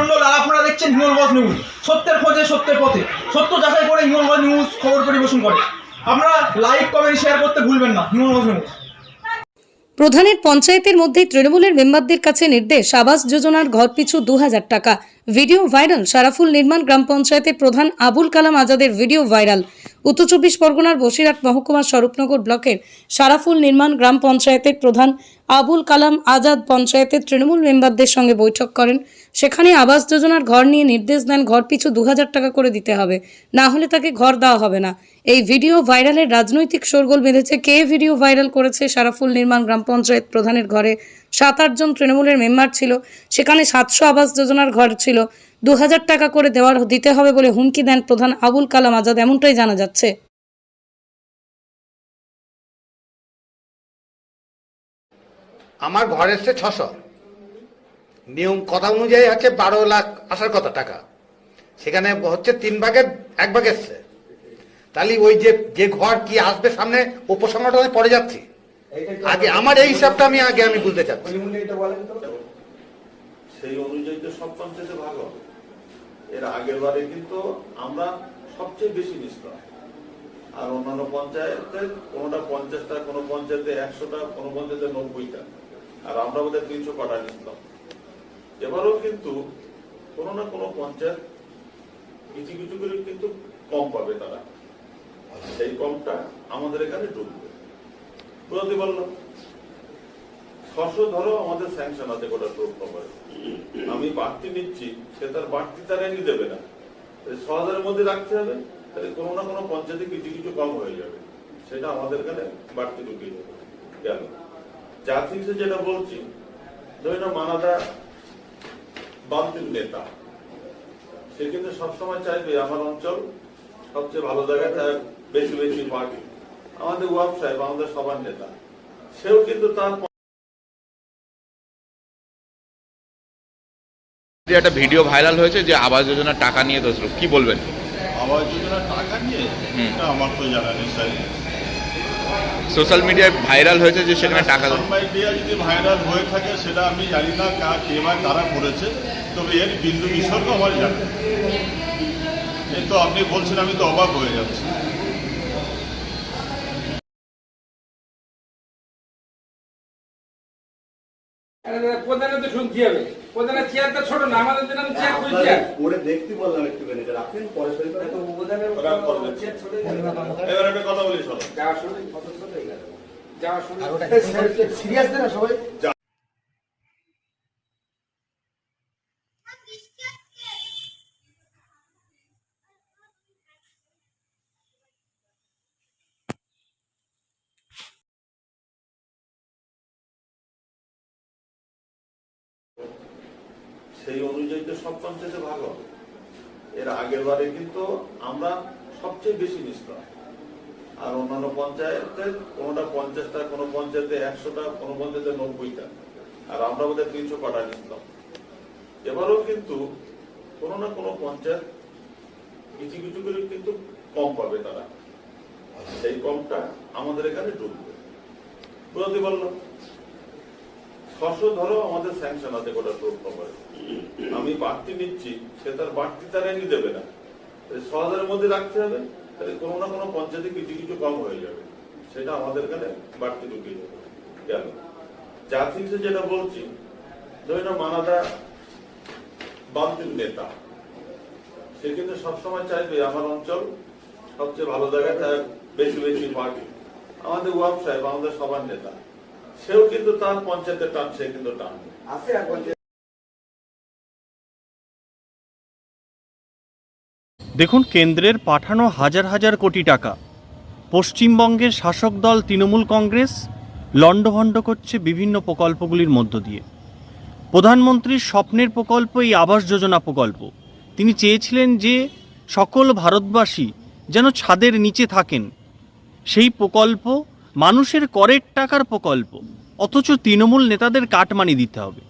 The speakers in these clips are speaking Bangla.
মণ্ডল আর আপনারা দেখছেন হিমলগঞ্জ নিউজ সত্যের খোঁজে সত্যের পথে। সত্য যাচাই করে হিমলগঞ্জ নিউজ খবর পরিবেশন করে। আপনারা লাইক কমেন্ট শেয়ার করতে ভুলবেন না হিমলগঞ্জ নিউজ প্রধানের পঞ্চায়েতের মধ্যেই তৃণমূলের মেম্বারদের কাছে নির্দেশ আবাস যোজনার ঘর পিছু দু হাজার টাকা। ভিডিও ভাইরাল, সারাফুল নির্মাণ গ্রাম পঞ্চায়েতের প্রধান আবুল কালাম আজাদের ভিডিও ভাইরাল। উত্তর চব্বিশ পরগনার বসিরহাট মহকুমার স্বরূপনগর ব্লকের সারাফুল নির্মাণ গ্রাম পঞ্চায়েতের প্রধান আবুল কালাম আজাদ পঞ্চায়েতের তৃণমূল মেম্বারদের সঙ্গে বৈঠক করেন। সেখানে আবাস যোজনার ঘর নিয়ে নির্দেশ দেন, ঘর পিছু দু হাজার টাকা করে দিতে হবে। না হলে তাকে ঘর দেওয়া হবে না। এই ভিডিও ভাইরালের রাজনৈতিক শোরগোল বেঁধেছে। কে ভিডিও ভাইরাল করেছে? সারাফুল নির্মাণ গ্রাম পঞ্চায়েত প্রধানের ঘরে সাত আটজন তৃণমূলের মেম্বার ছিল। সেখানে সাতশো আবাস যোজনার ঘর ছিল। দু হাজার টাকা করে দেওয়ার দিতে হবে বলে হুমকি দেন প্রধান আবুল কালাম আজাদ এমনটাই জানা যাচ্ছে। আমার ঘর এসছে ছশো। নিয়ম কথা অনুযায়ী হচ্ছে বারো লাখ আসার কথা টাকা। সেখানে হচ্ছে তিন ভাগের এক ভাগ এসছে। তাহলে ওই যে যে ঘর কি আসবে সামনে উপসংহারটা আমি পরে যাচ্ছি। আগে আমার এই হিসাবটা আমি আগে আমি বুঝতে চাচ্ছি। সেই অনুযায়ী তো সব পঞ্চায়েতে ভাগ হবে। এর আগের বারে কিন্তু আমরা সবচেয়ে বেশি নিছিলাম আর অন্যান্য পঞ্চায়েতে কোনোটা পঞ্চাশটা, কোনো পঞ্চায়েতে একশোটা, কোনো পঞ্চায়েতে নব্বইটা। আর আমরা বোধহয় তিনশো কটা নিছিলাম এবারও কিন্তু কোনো না কোনো পঞ্চায়েত কিছু কিছু করে কিন্তু কম পাবে তারা। সেই কমটা আমাদের এখানে ঢুকবে। বুঝতে পারলাম? ছশো ধরো, আমাদের স্যাংশন আছে গোটা টোল কভারে আমি বাড়তি নিচ্ছি, সে তার বাড়তি তার এনে দেবে না। ছ হাজারের মধ্যে রাখতে হবে, তাহলে কোনো না কোনো পঞ্চায়েতে কিছু কিছু কম হয়ে যাবে। সেটা আমাদের এখানে বাড়তি ঢুকিয়ে যাবে গেল জাতীয় যেটা বলছি, ধরে না মানাদা বান্তির নেতা। সে কিন্তু সবসময় চাইবে, আমার অঞ্চল সবচেয়ে ভালো জায়গায় তার বেশি বেশি পার্টি আমাদের ওয়াব সাহেব, আমাদের সবার নেতা। সেও কিন্তু তার যে একটা ভিডিও ভাইরাল হয়েছে যে আবাস যোজনার টাকা নিয়ে দোষর কি বলবেন? আবাস যোজনার টাকা নিয়ে? এটা আমার তো জানা নেই স্যার। সোশ্যাল মিডিয়ায় ভাইরাল হয়েছে যে সেখানে টাকা মিডিয়া যদি ভাইরাল হয়ে থাকে সেটা আমি জানি না কার কে বা কারা করেছে তবে এর বিন্দু বিসর্গ আমার জানা। এই তো আপনি বলছেন আমি তো অবাক হয়ে যাচ্ছি। প্রধানে তো শুনতে হবে। প্রধানের চেয়ার তো ছোট না আমাদের জন্য চেয়ার চেয়ার করে দেখতে বললাম একটু এটা রাখেন পরে সরি করে ওরা করে দিচ্ছে। এবার একটা কথা বলি শোনো। যাওয়ার সময় যাওয়ার সময় সিরিয়াস না সবাই? সেই অনুযায়ী তো সব পঞ্চায়েতে ভাগ হবে। এর আগের বারে কিন্তু আমরা সবচেয়ে বেশি নিছিলাম আর অন্যান্য পঞ্চায়েতে কোনোটা পঞ্চাশটা, কোনো পঞ্চায়েতে একশোটা, কোনো পঞ্চায়েতে নব্বইটা। আর আমরা বোধহয় তিনশো কটা নিছিলাম এবারও কিন্তু কোনো না কোনো পঞ্চায়েত কিছু কিছু করে কিন্তু কম পাবে তারা। সেই কমটা আমাদের এখানে ঢুকবে বুঝতে পারলাম? ছশো ধরো আমাদের স্যাংশন আছে গোটা টোল কভারে আমি বাড়তি নিচ্ছি, সে তার বাড়তি তার এনে দেবে না। ছ হাজারের মধ্যে রাখতে হবে, তাহলে কোনো না কোনো পঞ্চায়েতে কিছু কিছু কম হয়ে যাবে। সেটা আমাদের এখানে বাড়তি ঢুকিয়ে যাবে গেল জাতীয় যেটা বলছি, ধরে না মানাদা বান্তির নেতা। সে কিন্তু সবসময় চাইবে আমার অঞ্চল সবচেয়ে ভালো জায়গায় বেশি বেশি পার্টি। আমাদের ওয়াব সাহেব, আমাদের সবার নেতা। সেও কিন্তু তার পঞ্চায়েতের টান সে কিন্তু টানবে আছে দেখুন কেন্দ্রের পাঠানো হাজার হাজার কোটি টাকা। পশ্চিমবঙ্গের শাসক দল তৃণমূল কংগ্রেস লণ্ডভণ্ড করছে বিভিন্ন প্রকল্পগুলির মধ্য দিয়ে। প্রধানমন্ত্রীর স্বপ্নের প্রকল্প এই আবাস যোজনা প্রকল্প। তিনি চেয়েছিলেন যে সকল ভারতবাসী যেন ছাদের নিচে থাকেন। সেই প্রকল্প মানুষের করের টাকার প্রকল্প, অথচ তৃণমূল নেতাদের কাটমানি দিতে হবে।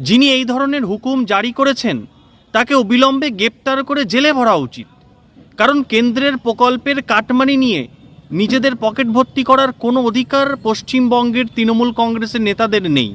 যিনি এই ধরনের হুকুম জারি করেছেন, তাকে অবিলম্বে গ্রেপ্তার করে জেলে ভরা উচিত। কারণ কেন্দ্রের প্রকল্পের কাটমানি নিয়ে নিজেদের পকেট ভর্তি করার কোনো অধিকার পশ্চিমবঙ্গের তৃণমূল কংগ্রেসের নেতাদের নেই।